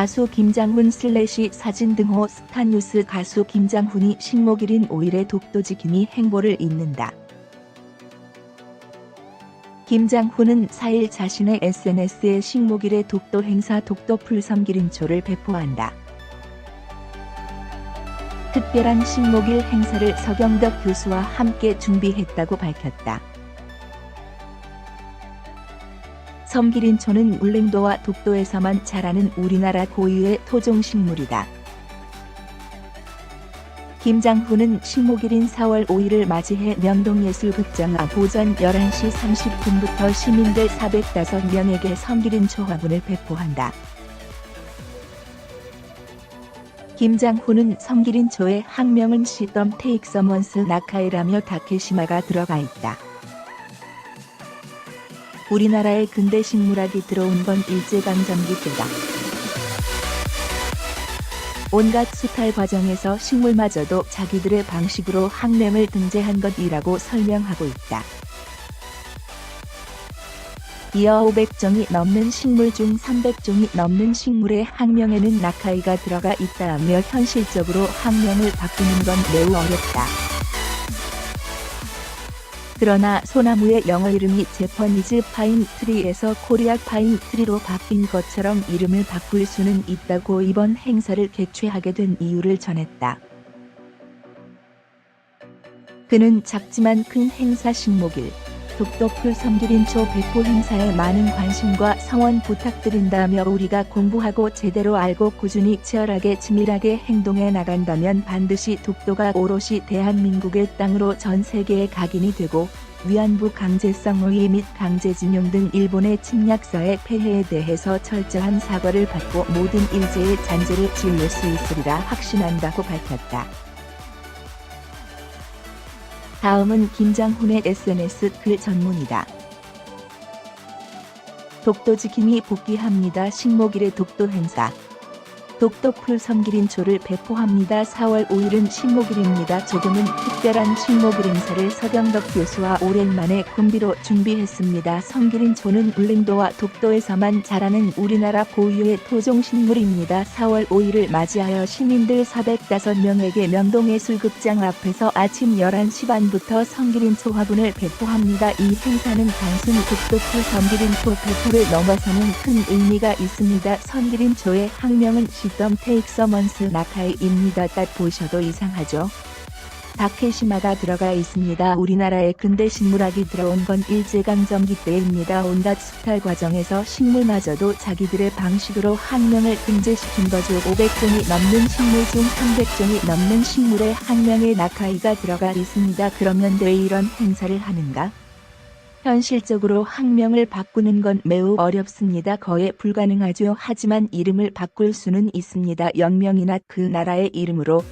가수 김장훈 슬래시 사진 등호 스타뉴스 가수 김장훈이 식목일인 5일에 독도지킴이 행보를 잇는다. 김장훈은 4일 자신의 SNS에 식목일의 독도 행사 독도 풀섬기린초를 배포한다. 특별한 식목일 행사를 서경덕 교수와 함께 준비했다고 밝혔다. 섬기린초는 울릉도와 독도에서만 자라는 우리나라 고유의 토종식물이다. 김장훈은 식목일인 4월 5일을 맞이해 명동예술극장 앞 오전 11시 30분부터 시민들 405명에게 섬기린초 화분을 배포한다. 김장훈은 섬기린초의 학명은 시덤 테익서먼스 나카이라며 다케시마가 들어가 있다. 우리나라의 근대 식물학이 들어온 건 일제강점기 때다. 온갖 수탈 과정에서 식물마저도 자기들의 방식으로 학명을 등재한 것이라고 설명하고 있다. 이어 500종이 넘는 식물 중 300종이 넘는 식물의 학명에는 나카이가 들어가 있다며 현실적으로 학명을 바꾸는 건 매우 어렵다. 그러나 소나무의 영어 이름이 제퍼니즈 파인 트리에서 코리아 파인 트리로 바뀐 것처럼 이름을 바꿀 수는 있다고 이번 행사를 개최하게 된 이유를 전했다. 그는 작지만 큰 행사 식목일, 독도풀 섬기린초 배포 행사에 많은 관심과 성원 부탁드린다며 우리가 공부하고 제대로 알고 꾸준히 치열하게 치밀하게 행동해 나간다면 반드시 독도가 오롯이 대한민국의 땅으로 전 세계에 각인이 되고 위안부 강제성 노예 및 강제징용 등 일본의 침략사의 폐해에 대해서 철저한 사과를 받고 모든 일제의 잔재를 지울 수 있으리라 확신한다고 밝혔다. 다음은 김장훈의 SNS 글 전문이다. 독도 지킴이 복귀합니다. 식목일의 독도 행사. 독도 풀 섬기린초를 배포합니다. 4월 5일은 식목일입니다. 조금은 특별한 식목일 행사를 서경덕 교수와 오랜만에 콤비로 준비했습니다. 섬기린초는 울릉도와 독도에서만 자라는 우리나라 고유의 토종식물입니다. 4월 5일을 맞이하여 시민들 405명에게 명동예술극장 앞에서 아침 11시 반부터 섬기린초 화분을 배포합니다. 이 행사는 단순 독도풀 섬기린초 배포를 넘어서는 큰 의미가 있습니다. 섬기린초의 학명은 시덤 테익서먼스 나카이입니다. 딱 보셔도 이상하죠? 다케시마가 들어가 있습니다. 우리나라에 근대 식물학이 들어온 건 일제강점기 때입니다. 온갖 수탈 과정에서 식물마저도 자기들의 방식으로 학명을 등재시킨 거죠. 500종이 넘는 식물 중 300종이 넘는 식물의 학명에 나카이가 들어가 있습니다. 그러면 왜 이런 행사를 하는가? 현실적으로 학명을 바꾸는 건 매우 어렵습니다. 거의 불가능하죠. 하지만 이름을 바꿀 수는 있습니다. 영명이나 그 나라의 이름으로.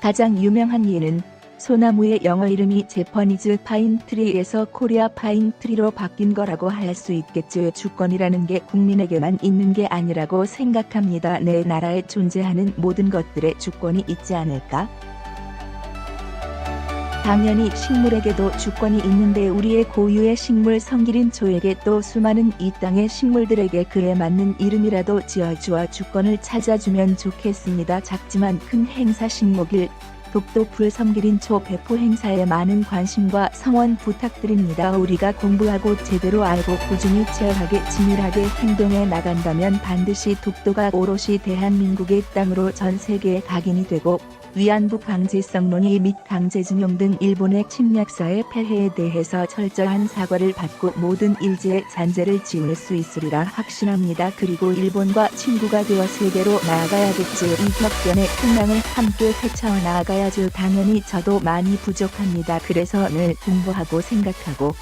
가장 유명한 예는 소나무의 영어 이름이 제퍼니즈 파인 트리에서 코리아 파인 트리로 바뀐 거라고 할 수 있겠죠. 주권이라는 게 국민에게만 있는 게 아니라고 생각합니다. 내 나라에 존재하는 모든 것들의 주권이 있지 않을까? 당연히 식물에게도 주권이 있는데 우리의 고유의 식물 성기린 초에게 또 수많은 이 땅의 식물들에게 그에 맞는 이름이라도 지어주어 주권을 찾아주면 좋겠습니다. 작지만 큰 행사 식목일 독도 불섬기린 초 배포 행사에 많은 관심과 성원 부탁드립니다. 우리가 공부하고 제대로 알고 꾸준히 치열하게 치밀하게 행동해 나간다면 반드시 독도가 오롯이 대한민국의 땅으로 전 세계에 각인이 되고 위안부 강제성 논의 및 강제징용 등 일본의 침략사의 폐해에 대해서 철저한 사과를 받고 모든 일제의 잔재를 지울 수 있으리라 확신합니다. 그리고 일본과 친구가 되어 세계로 나아가야겠죠. 이 격변의 풍랑을 함께 헤쳐 나아가야죠. 당연히 저도 많이 부족합니다. 그래서 늘 공부하고 생각하고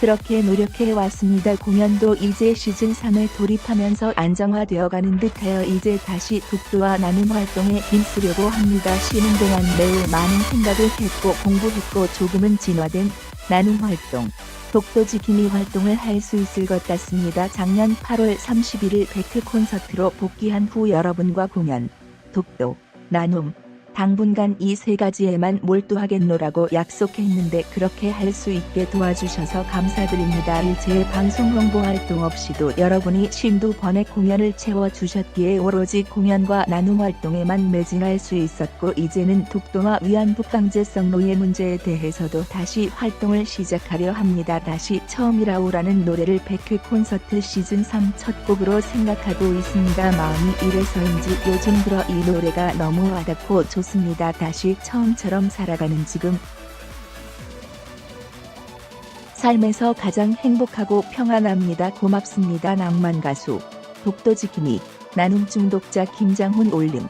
그렇게 노력해 왔습니다. 공연도 이제 시즌 3에 돌입하면서 안정화되어 가는 듯하여 이제 다시 독도와 나눔 활동에 힘쓰려고 합니다. 쉬는 동안 매우 많은 생각을 했고 공부했고 조금은 진화된 나눔 활동. 독도 지킴이 활동을 할 수 있을 것 같습니다. 작년 8월 31일 베트 콘서트로 복귀한 후 여러분과 공연, 독도, 나눔, 당분간 이 세 가지에만 몰두하겠노라고 약속했는데 그렇게 할 수 있게 도와주셔서 감사드립니다. 제 방송 홍보 활동 없이도 여러분이 신두 번의 공연을 채워주셨기에 오로지 공연과 나눔 활동에만 매진할 수 있었고 이제는 독도와 위안부 강제성 노예 문제에 대해서도 다시 활동을 시작하려 합니다. 다시 처음이라오라는 노래를 100회 콘서트 시즌 3 첫 곡으로 생각하고 있습니다. 마음이 이래서인지 요즘 들어 이 노래가 너무 와닿고 좋 습니다. 다시 처음처럼 살아가는 지금 삶에서 가장 행복하고 평안합니다. 고맙습니다. 낭만 가수 독도 지킴이 나눔 중독자 김장훈 올림